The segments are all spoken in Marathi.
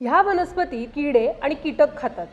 ह्या वनस्पती किडे आणि कीटक खातात.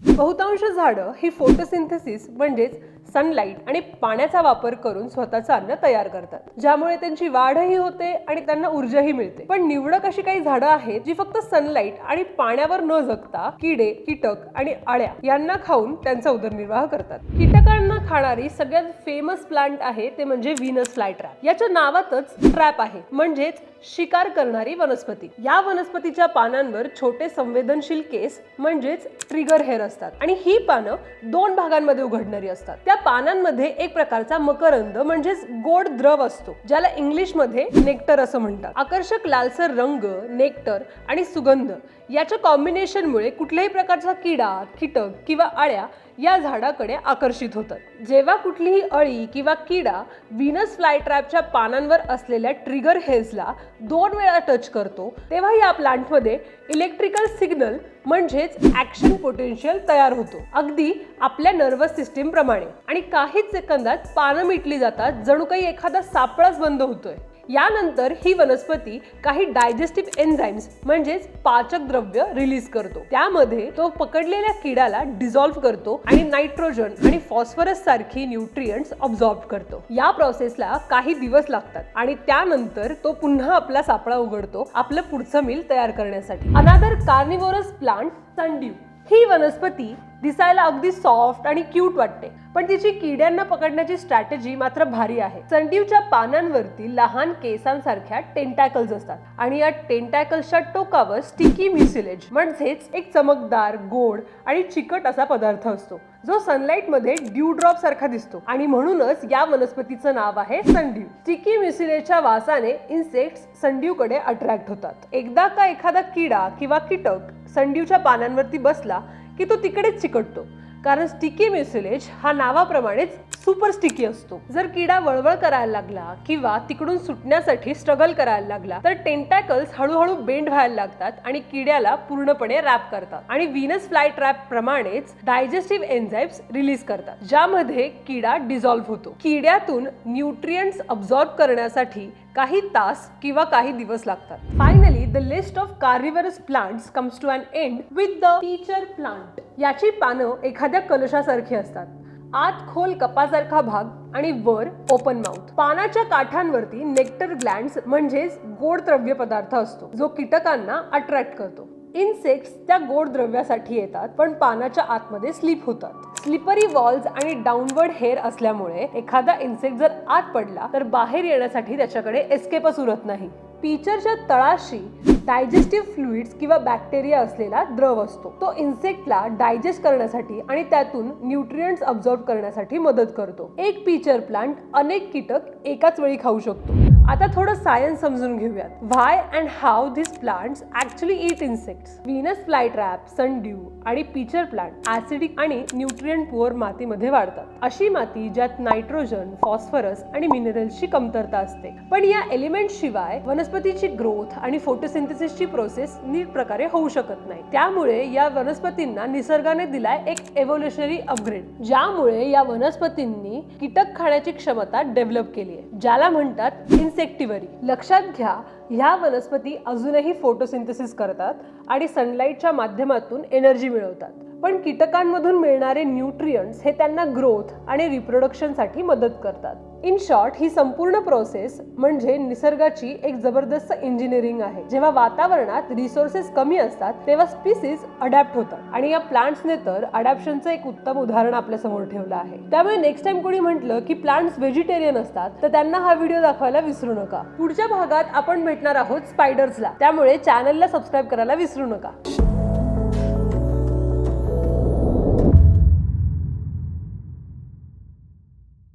बहुतांश झाडं ही फोटोसिंथेसिस म्हणजेच सनलाईट आणि पाण्याचा वापर करून स्वतःचं अन्न तयार करतात. ज्यामुळे त्यांची वाढही होते आणि त्यांना ऊर्जाही मिळते. पण निवडक अशी काही झाडं आहेत जी फक्त सनलाईट आणि पाण्यावर न जगता किडे कीटक आणि अळ्या यांना खाऊन त्यांचा उदरनिर्वाह करतात. कीटकांना खाणारी सगळ्यात फेमस प्लांट आहे ते म्हणजे व्हिनस फ्लाय ट्रॅप याच्या नावातच ट्रॅप आहे म्हणजेच शिकार करणारी वनस्पती. या वनस्पतीच्या पानांवर छोटे संवेदनशील केस म्हणजेच ट्रिगर हेअर असतात. आणि ही पानं दोन भागांमध्ये उघडणारी असतात. त्या पानांमध्ये एक प्रकारचा मकरंद म्हणजेच गोड द्रव असतो ज्याला इंग्लिशमध्ये नेक्टर असं म्हणतात. आकर्षक लालसर रंग नेक्टर आणि सुगंध याच्या कॉम्बिनेशनमुळे कुठल्याही प्रकारचा किडा कीटक किंवा अळ्या या झाडाकडे आकर्षित होतात. जेव्हा कुठलीही अळी किंवा किडा व्हीनस फ्लाय ट्रॅपच्या पानांवर असलेल्या ट्रिगर हेल्सला दोन वेळा टच करतो तेव्हा या प्लांटमध्ये इलेक्ट्रिकल सिग्नल म्हणजेच ॲक्शन पोटेन्शियल तयार होतो. अगदी आपल्या नर्वस सिस्टीमप्रमाणे आणि काहीच सेकंदात पानं मिटली जातात जणू काही एखादा सापळाच बंद होतोय. यानंतर ही वनस्पती काही डायजेस्टिव्ह एन्झाईम्स म्हणजेच पाचक द्रव्य रिलीज करतो. त्यामध्ये तो पकडलेल्या किड्याला डिझॉल्व्ह करतो आणि नायट्रोजन आणि फॉस्फरस सारखी न्यूट्रियंट्स ऑब्झॉर्ब करतो. या प्रोसेसला काही दिवस लागतात आणि त्यानंतर तो पुन्हा आपला सापळा उघडतो आपलं पुढचं मिल तयार करण्यासाठी. अनादर कार्निवोरस प्लांट संड्यू ही वनस्पती दिसायला अगदी सॉफ्ट आणि क्यूट वाटते. पण तिची किड्यांना पकडण्याची स्ट्रॅटेजी मात्र भारी आहे. संडीवच्या पानांवरती लहान केसांसारख्या टेंटॅकल्स असतात. आणि या टेंटॅकल्सच्या टोकावर स्टिकी म्युसिलेज म्हणजेच एक चमकदार गोड आणि चिकट असा पदार्थ असतो. जो सनलाइटमध्ये ड्यू ड्रॉप सारखा दिसतो. आणि म्हणूनच या वनस्पतीचं नाव आहे संडीव स्टिकी म्युसिलेजच्या वासाने इन्सेक्ट्स संडीवकडे अट्रॅक्ट होतात. एकदा का एखादा किडा किंवा कीटक संडीवच्या पानांवरती बसला की तो तिकडेच चिकटतो. कारण स्टिकी म्युसिलेज हा नावाप्रमाणेच सुपर स्टिकी असतो. जर किडा वळवळ करायला लागला किंवा तिकडून सुटण्यासाठी स्ट्रगल करायला लागला तर टेंटॅकल्स हळूहळू बेंड व्हायला लागतात आणि किड्याला पूर्णपणे रॅप करतात. आणि विनस फ्लाय ट्रॅप प्रमाणेच डायजेस्टिव्ह एन्झाईम्स रिलीज करतात ज्यामध्ये किडा डिझॉल्व्ह होतो. किड्यातून न्यूट्रियंट्स अब्झॉर्ब करण्यासाठी काही तास किंवा काही दिवस लागतात. फाय the list of carnivorous plants comes to an end with the teacher plant याची पानं एखाद्या कलशासारखी असतात. आत खोल कपासारखा भाग आणि वर ओपन माउथ पानाच्या काठांवरती नेक्टर ग्लँड्स म्हणजेच गोड द्रव्य पदार्थ असतो जो कीटकांना अट्रॅक्ट करतो. इन्सेक्ट्स त्या गोड द्रव्यासाठी येतात पण पानाच्या आतमध्ये स्लीप होतात. स्लिपरी वॉल्स आणि डाऊनवर्ड हेअर असल्यामुळे एखादा इन्सेक्ट जर आत पडला तर बाहेर येण्यासाठी त्याच्याकडे एस्केपच उरत नाही. पीचरच्या तळाशी डायजेस्टिव्ह फ्लुइड्स किंवा बॅक्टेरिया असलेला द्रव असतो. तो इन्सेक्टला डायजेस्ट करण्यासाठी आणि त्यातून न्यूट्रियंट्स अब्झॉर्ब करण्यासाठी मदत करतो. एक पीचर प्लांट अनेक कीटक एकाच वेळी खाऊ शकतो. आता थोडं सायन्स समजून घेऊयात. Why and how this plants actually eat insects Venus fly trap sundew आणि पिचर प्लांट ऍसिडिक आणि न्यूट्रियंट पुअर मातीमध्ये वाढतात. अशी माती ज्यात नायट्रोजन फॉस्फरस आणि मिनरल्सची कमतरता असते. पण या एलिमेंट शिवाय वनस्पतीची ग्रोथ आणि फोटोसिंथेसिसची प्रोसेस नीट प्रकारे होऊ शकत नाही. त्यामुळे या वनस्पतींना निसर्गाने दिलाय एक एव्होल्युशनरी अपग्रेड ज्यामुळे या वनस्पतींनी कीटक खाण्याची क्षमता डेव्हलप केली आहे ज्याला म्हणतात इन्सेक्टिवरी लक्षात घ्या ह्या वनस्पती अजूनही फोटोसिंथेसिस करतात आणि सनलाईटच्या माध्यमातून एनर्जी मिळवतात. पण कीटकांमधून मिळणारे न्यूट्रियंट्स हे त्यांना ग्रोथ आणि रिप्रोडक्शनसाठी मदत करतात. इन शॉर्ट ही संपूर्ण प्रोसेस म्हणजे निसर्गाची एक जबरदस्त इंजिनिअरिंग आहे. जेव्हा वातावरणात रिसोर्सेस कमी असतात तेव्हा स्पीसीज अडॅप्ट होतात. आणि या प्लांट्सने तर अडॅप्शनचं एक उत्तम उदाहरण आपल्यासमोर ठेवलं आहे. त्यामुळे नेक्स्ट टाइम कोणी म्हटलं की प्लांट्स व्हेजिटेरियन असतात तर त्यांना हा व्हिडिओ दाखवायला विसरू नका. पुढच्या भागात आपण भेटणार आहोत स्पायडर्सला. त्यामुळे चॅनलला सबस्क्राईब करायला विसरू नका.